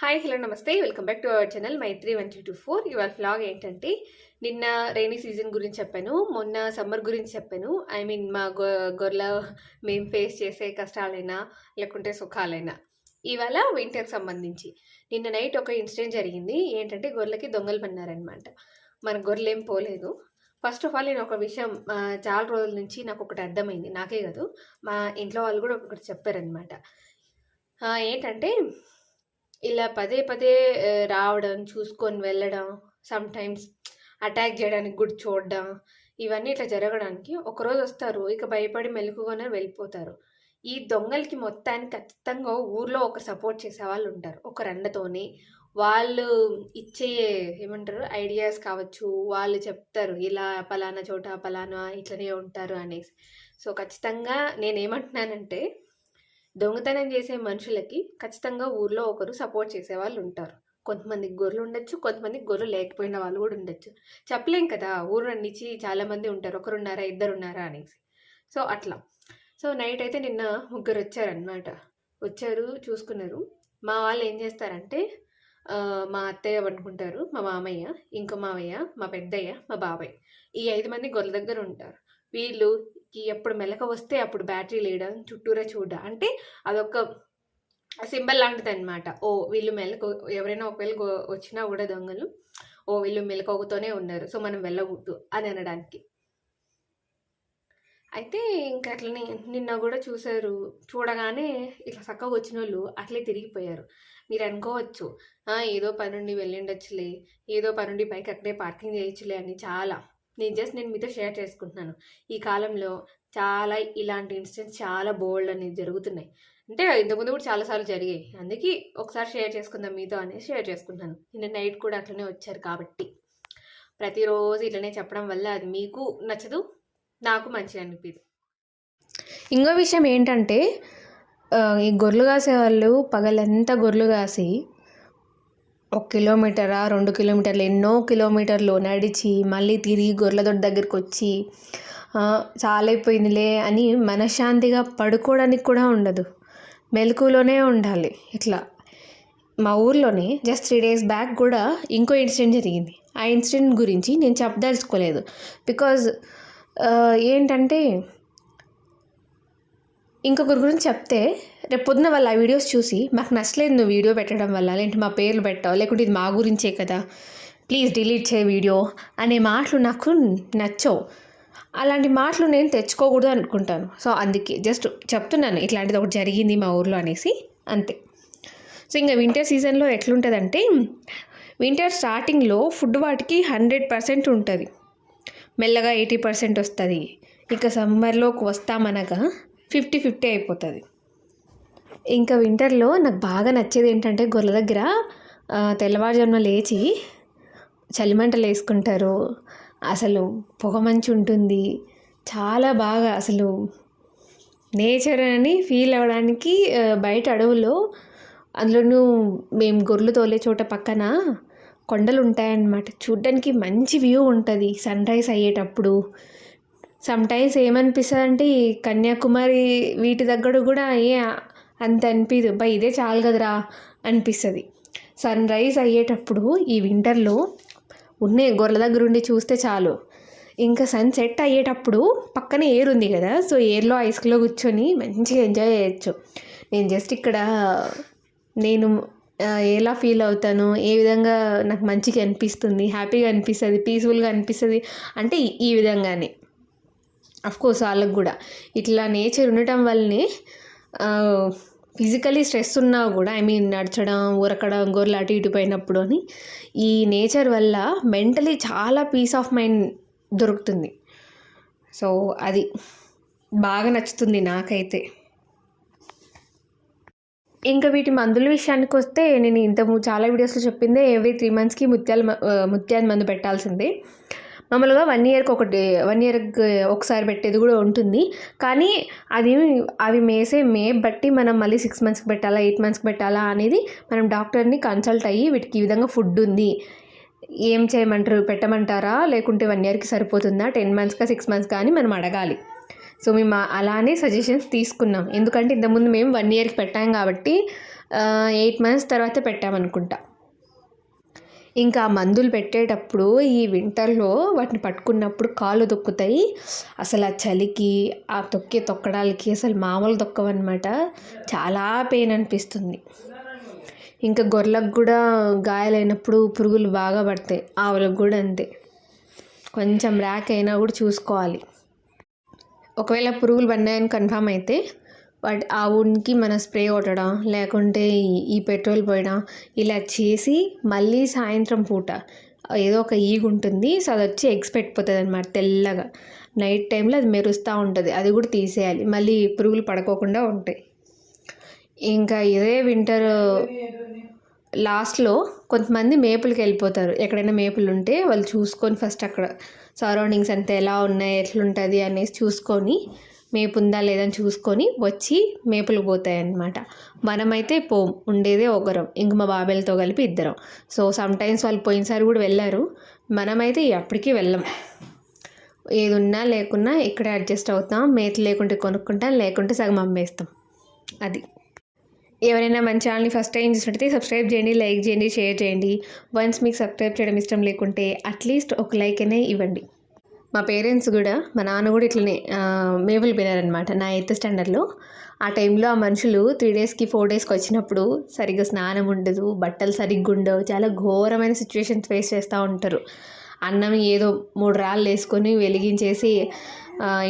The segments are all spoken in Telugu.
హాయ్ హలో నమస్తే. Welcome back to our channel Maitri one two two four ఇవాళ ఫ్లాగ్ ఏంటంటే నిన్న రైనీ సీజన్ గురించి చెప్పాను. మొన్న సమ్మర్ గురించి చెప్పాను. ఐ మీన్ మా గొ గొర్రెల మేము ఫేస్ చేసే కష్టాలైనా లేకుంటే సుఖాలైనా. ఇవాళ వింటర్కి సంబంధించి. నిన్న నైట్ ఒక ఇన్సిడెంట్ జరిగింది. ఏంటంటే గొర్రెలకి దొంగలు పన్నారనమాట మన గొర్రెలేం పోలేదు. ఫస్ట్ ఆఫ్ ఆల్ నేను ఒక విషయం చాలా రోజుల నుంచి నాకు ఒకటి అర్థమైంది. నాకే కాదు. మా ఇంట్లో వాళ్ళు కూడా ఒకటి చెప్పారనమాట ఏంటంటే ఇలా పదే పదే రావడం చూసుకొని వెళ్ళడం సమ్టైమ్స్ అటాక్ చేయడానికి కూడా చూడడం ఇవన్నీ ఇట్లా జరగడానికి ఒకరోజు వస్తారు. ఇక భయపడి మెలకుగానే వెళ్ళిపోతారు. ఈ దొంగలకి మొత్తానికి ఖచ్చితంగా ఊర్లో ఒక సపోర్ట్ చేసే వాళ్ళు ఉంటారు. ఒక రండతోని వాళ్ళు ఇచ్చే ఏమంటారు ఐడియాస్ కావచ్చు వాళ్ళు చెప్తారు ఇలా పలానా చోట పలానా ఇట్లనే ఉంటారు అనేసి. సో ఖచ్చితంగా నేనేమంటున్నానంటే దొంగతనం చేసే మనుషులకి ఖచ్చితంగా ఊర్లో ఒకరు సపోర్ట్ చేసే వాళ్ళు ఉంటారు. కొంతమందికి గొర్రెలు ఉండొచ్చు కొంతమందికి గొర్రెలు లేకపోయిన వాళ్ళు కూడా ఉండొచ్చు. చెప్పలేం కదా ఊరు నుంచి చాలా మంది ఉంటారు. ఒకరున్నారా ఇద్దరు ఉన్నారా అనేసి. సో అట్లా. సో నైట్ అయితే నిన్న ముగ్గురు వచ్చారనమాట వచ్చారు చూసుకున్నారు. మా వాళ్ళు ఏం చేస్తారంటే మా అత్తయ్య అనుకుంటారు మా మామయ్య ఇంకో మామయ్య మా పెద్దయ్య మా బాబాయ్. ఈ ఐదు మంది గొర్రెల దగ్గర ఉంటారు. వీళ్ళు ఎప్పుడు మెలక వస్తే అప్పుడు బ్యాటరీ లేయడం చుట్టూరా చూడ అంటే అదొక సింబల్ లాంటిది అనమాట ఓ వీళ్ళు మెలకు ఎవరైనా ఒకవేళ వచ్చినా కూడా దొంగలు ఓ వీళ్ళు మెలకువతోనే ఉన్నారు సో మనం వెళ్ళకూడదు అని అనడానికి. అయితే ఇంకా అట్లనే నిన్న కూడా చూశారు చూడగానే ఇట్లా చక్కగా వచ్చిన వాళ్ళు అట్లే తిరిగిపోయారు. మీరు అనుకోవచ్చు ఏదో పనుండి వెళ్ళిండొచ్చులే ఏదో పనుండి పైకి అక్కడే పార్కింగ్ చేయొచ్చులే అని చాలా నేను జస్ట్ నేను మీతో షేర్ చేసుకుంటున్నాను. ఈ కాలంలో చాలా ఇలాంటి ఇన్సిడెంట్స్ చాలా బోల్డ్ అనేది జరుగుతున్నాయి. అంటే ఇంతకుముందు కూడా చాలాసార్లు జరిగాయి. అందుకే ఒకసారి షేర్ చేసుకుందాం మీతో అనేసి షేర్ చేసుకుంటున్నాను. నిన్న నైట్ కూడా అట్లనే వచ్చారు కాబట్టి. ప్రతిరోజు ఇట్లనే చెప్పడం వల్ల అది మీకు నచ్చదు నాకు మంచిగా అనిపించదు ఇంకో విషయం ఏంటంటే ఈ గొర్రెలు కాసే వాళ్ళు పగలంతా గొర్రెలు కాసి ఒక కిలోమీటరా రెండు కిలోమీటర్లు ఎన్నో కిలోమీటర్లు నడిచి మళ్ళీ తిరిగి గొర్రెలదొడ్డి దగ్గరికి వచ్చి చాలైపోయిందిలే చాలా అయిపోయిందిలే అని మనశ్శాంతిగా పడుకోవడానికి కూడా ఉండదు. మెలకులోనే ఉండాలి. ఇట్లా. మా ఊర్లోనే జస్ట్ త్రీ డేస్ బ్యాక్ కూడా ఇంకో ఇన్సిడెంట్ జరిగింది. ఆ ఇన్సిడెంట్ గురించి నేను చెప్పదలుచుకోలేదు. బికాజ్ ఏంటంటే ఇంకొకరి గురించి చెప్తే రేపు పొద్దున వాళ్ళు ఆ వీడియోస్ చూసి మాకు నచ్చలేదు నువ్వు వీడియో పెట్టడం వల్ల లేదంటే మా పేర్లు పెట్టావు లేకుంటే ఇది మా గురించే కదా ప్లీజ్ డిలీట్ చేయ వీడియో అనే మాటలు నాకు నచ్చవు. అలాంటి మాటలు నేను తెచ్చుకోకూడదు అనుకుంటాను. సో అందుకే జస్ట్ చెప్తున్నాను ఇట్లాంటిది ఒకటి జరిగింది మా ఊర్లో అనేసి అంతే. సో ఇంకా వింటర్ సీజన్లో ఎట్లుంటుందంటే వింటర్ స్టార్టింగ్లో ఫుడ్ వాటికి హండ్రెడ్ పర్సెంట్ ఉంటుంది. మెల్లగా ఎయిటీ పర్సెంట్ వస్తుంది. ఇక సమ్మర్లోకి వస్తామనగా ఫిఫ్టీ ఫిఫ్టీ అయిపోతుంది. ఇంకా వింటర్లో నాకు బాగా నచ్చేది ఏంటంటే గొర్రెల దగ్గర తెల్లవారుజామున లేచి చలిమంటలు వేసుకుంటారు. అసలు పొగ మంచి ఉంటుంది. చాలా బాగా అసలు నేచర్ అని ఫీల్ అవ్వడానికి బయట అడవుల్లో అందులోనూ మేము గొర్రెలు తోలే చోట పక్కన కొండలు ఉంటాయన్నమాట. చూడ్డానికి మంచి వ్యూ ఉంటుంది. సన్ రైజ్ అయ్యేటప్పుడు. సమ్టైమ్స్ ఏమనిపిస్తుంది అంటే ఈ కన్యాకుమారి వీటి దగ్గర కూడా ఏ అంత అనిపించదు బా ఇదే చాలు కదరా అనిపిస్తుంది. సన్ రైజ్ అయ్యేటప్పుడు ఈ వింటర్లో ఉన్నే గొర్రెల దగ్గర ఉండి చూస్తే చాలు. ఇంకా సన్సెట్ అయ్యేటప్పుడు పక్కనే ఎయిర్ ఉంది కదా సో ఎయిర్లో ఐస్లో కూర్చొని మంచిగా ఎంజాయ్ చేయొచ్చు. నేను జస్ట్ ఇక్కడ నేను ఎలా ఫీల్ అవుతాను ఏ విధంగా నాకు మంచిగా అనిపిస్తుంది హ్యాపీగా అనిపిస్తుంది పీస్ఫుల్గా అనిపిస్తుంది అంటే ఈ విధంగానే. కోర్స్ వాళ్ళకు కూడా. ఇట్లా నేచర్ ఉండటం వల్లనే ఫిజికలీ స్ట్రెస్ ఉన్నా కూడా ఐ మీన్ నడచడం ఉరకడం గొర్రెలు అటు ఇటు పోయినప్పుడు అని ఈ నేచర్ వల్ల మెంటలీ చాలా పీస్ ఆఫ్ మైండ్ దొరుకుతుంది. సో అది బాగా నచ్చుతుంది నాకైతే. ఇంకా వీటి మందుల విషయానికి వస్తే నేను ఇంత చాలా వీడియోస్లో చెప్పిందే ఎవ్రీ త్రీ మంత్స్కి ముత్యాల ముత్యాల మందు పెట్టాల్సిందే. మామూలుగా వన్ ఇయర్కి ఒకటి వన్ ఇయర్కి ఒకసారి పెట్టేది కూడా ఉంటుంది. కానీ అది అవి మేసే మే బట్టి మనం మళ్ళీ సిక్స్ మంత్స్కి పెట్టాలా ఎయిట్ మంత్స్కి పెట్టాలా అనేది మనం డాక్టర్ని కన్సల్ట్ అయ్యి వీటికి ఈ విధంగా ఫుడ్ ఉంది. ఏం చేయమంటారు? పెట్టమంటారా? లేకుంటే వన్ ఇయర్కి సరిపోతుందా? టెన్ మంత్స్కా సిక్స్ మంత్స్ కానీ మనం అడగాలి. సో మేము అలానే సజెషన్స్ తీసుకున్నాం. ఎందుకంటే ఇంతకుముందు మేము వన్ ఇయర్కి పెట్టాం కాబట్టి ఎయిట్ మంత్స్ తర్వాత పెట్టామనుకుంటా. ఇంకా మందులు పెట్టేటప్పుడు ఈ వింటర్లో వాటిని పట్టుకున్నప్పుడు కాళ్ళు తొక్కుతాయి. అసలు ఆ చలికి ఆ తొక్కే తొక్కడాలకి అసలు మామూలు తొక్కవన్నమాట. చాలా పెయిన్ అనిపిస్తుంది. ఇంకా గొర్రెలకు కూడా గాయాలైనప్పుడు పురుగులు బాగా పడతాయి. ఆవులకు కూడా అంతే. కొంచెం ర్యాక్ అయినా కూడా చూసుకోవాలి. ఒకవేళ పురుగులు పడినాయని కన్ఫామ్ అయితే వాటి ఆ వుడ్కి మన స్ప్రే కొట్టడం లేకుంటే ఈ- ఈ పెట్రోల్ పోయడం ఇలా చేసి మళ్ళీ సాయంత్రం పూట ఏదో ఒక ఈగ ఉంటుంది. సో అది వచ్చి ఎగ్స్ పెట్టిపోతుంది అనమాట తెల్లగా. నైట్ టైంలో అది మెరుస్తూ ఉంటుంది. అది కూడా తీసేయాలి. మళ్ళీ పురుగులు పడుకోకుండా ఉంటాయి. ఇంకా ఇదే వింటర్ లాస్ట్లో కొంతమంది మేపులకి వెళ్ళిపోతారు. ఎక్కడైనా మేపులు ఉంటే వాళ్ళు చూసుకొని ఫస్ట్ అక్కడ సరౌండింగ్స్ అంతా ఎలా ఉన్నాయి ఎట్లుంటుంది అనేసి చూసుకొని మేపు ఉందా లేదని చూసుకొని వచ్చి మేపులు పోతాయి అన్నమాట మనమైతే పోం ఉండేదే ఒకరం. ఇంక మా బాబాయ్లతో కలిపి ఇద్దరం. సో సమ్ టైమ్స్ వాళ్ళు పోయినసారి కూడా వెళ్ళారు. మనమైతే ఎప్పటికీ వెళ్ళం. ఏది ఉన్నా లేకున్నా ఇక్కడే అడ్జస్ట్ అవుతాం. మేత లేకుంటే కొనుక్కుంటాం లేకుంటే సగం అమ్మేస్తాం. అది. ఎవరైనా మన ఛానల్ని ఫస్ట్ టైం చూసినట్టయితే సబ్స్క్రైబ్ చేయండి లైక్ చేయండి షేర్ చేయండి. వన్స్ మీకు సబ్స్క్రైబ్ చేయడం ఇష్టం లేకుంటే అట్లీస్ట్ ఒక లైక్ అనే ఇవ్వండి. మా పేరెంట్స్ కూడా మా నాన్న కూడా ఇట్లనే మేబుల్ పోయినారనమాట నా ఎయిత్ స్టాండర్డ్లో. ఆ టైంలో ఆ మనుషులు త్రీ డేస్కి ఫోర్ డేస్కి వచ్చినప్పుడు సరిగ్గా స్నానం ఉండదు బట్టలు సరిగ్గా ఉండవు చాలా ఘోరమైన సిచ్యువేషన్స్ ఫేస్ చేస్తూ ఉంటారు. అన్నం ఏదో మూడు రాళ్ళు వేసుకొని వెలిగించేసి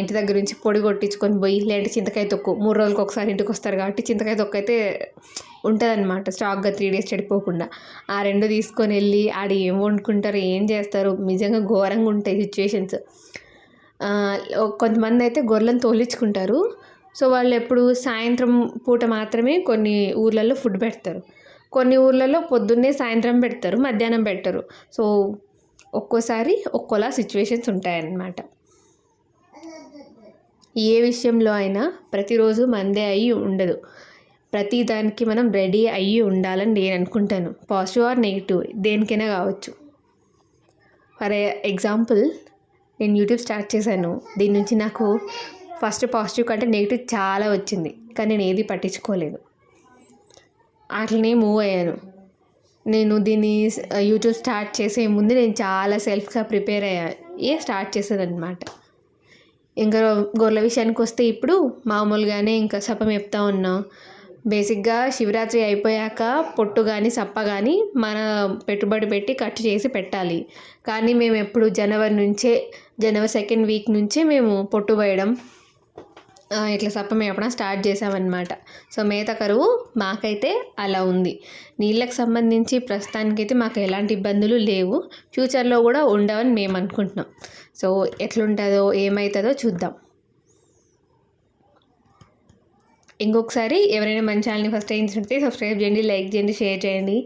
ఇంటి దగ్గర నుంచి పొడి కొట్టించుకొని పోయి లేదంటే చింతకాయ తొక్కు మూడు రోజులకు ఒకసారి ఇంటికి వస్తారు కాబట్టి చింతకాయ తొక్కు అయితే ఉంటుందన్నమాట స్టాక్గా త్రీ డేస్ చెడిపోకుండా. ఆ రెండు తీసుకొని వెళ్ళి ఆడ ఏం వండుకుంటారు ఏం చేస్తారు నిజంగా ఘోరంగా ఉంటాయి సిచ్యువేషన్స్ కొంతమంది అయితే గొర్రెలను తోలించుకుంటారు సో వాళ్ళు ఎప్పుడు సాయంత్రం పూట మాత్రమే కొన్ని ఊర్లలో ఫుడ్ పెడతారు. కొన్ని ఊర్లలో పొద్దున్నే సాయంత్రం పెడతారు మధ్యాహ్నం పెట్టరు సో ఒక్కోసారి ఒక్కోలా సిచ్యువేషన్స్ ఉంటాయన్నమాట. ఏ విషయంలో అయినా ప్రతిరోజు మందే అయ్యి ఉండదు. ప్రతి దానికి మనం రెడీ అయ్యి ఉండాలని నేను అనుకుంటాను. పాజిటివ్ ఆర్ నెగిటివ్ దేనికైనా కావచ్చు. ఫర్ ఎగ్జాంపుల్ నేను యూట్యూబ్ స్టార్ట్ చేశాను. దీని నుంచి నాకు ఫస్ట్ పాజిటివ్ కంటే నెగిటివ్ చాలా వచ్చింది. కానీ నేను ఏది పట్టించుకోలేదు. అట్లనే మూవ్ అయ్యాను. నేను దీన్ని uh, యూట్యూబ్ స్టార్ట్ చేసే ముందు నేను చాలా సెల్ఫ్గా ప్రిపేర్ అయ్యా. ఏ స్టార్ట్ చేశానమాట ఇంకా గొర్రెల విషయానికి వస్తే ఇప్పుడు మామూలుగానే ఇంకా సపం చెప్తా ఉన్నాం. బేసిక్గా శివరాత్రి అయిపోయాక పొట్టు కానీ సప్ప కానీ మన పెట్టుబడి పెట్టి కట్ చేసి పెట్టాలి. కానీ మేము ఎప్పుడు జనవరి నుంచే జనవరి సెకండ్ వీక్ నుంచే మేము పొట్టు పోయడం ఇట్లా సప్ప మేపడం స్టార్ట్ చేసామన్నమాట. సో మేత కరువు మాకైతే అలా ఉంది. నీళ్ళకి సంబంధించి ప్రస్తుతానికైతే మాకు ఎలాంటి ఇబ్బందులు లేవు. ఫ్యూచర్లో కూడా ఉండవని మేము అనుకుంటున్నాం. సో ఎట్లుంటుందో ఏమవుతుందో చూద్దాం. ఇంకొకసారి ఎవరైనా మన ఛానల్ని ఫస్ట్ టైం చూస్తే సబ్స్క్రైబ్ చేయండి లైక్ చేయండి షేర్ చేయండి.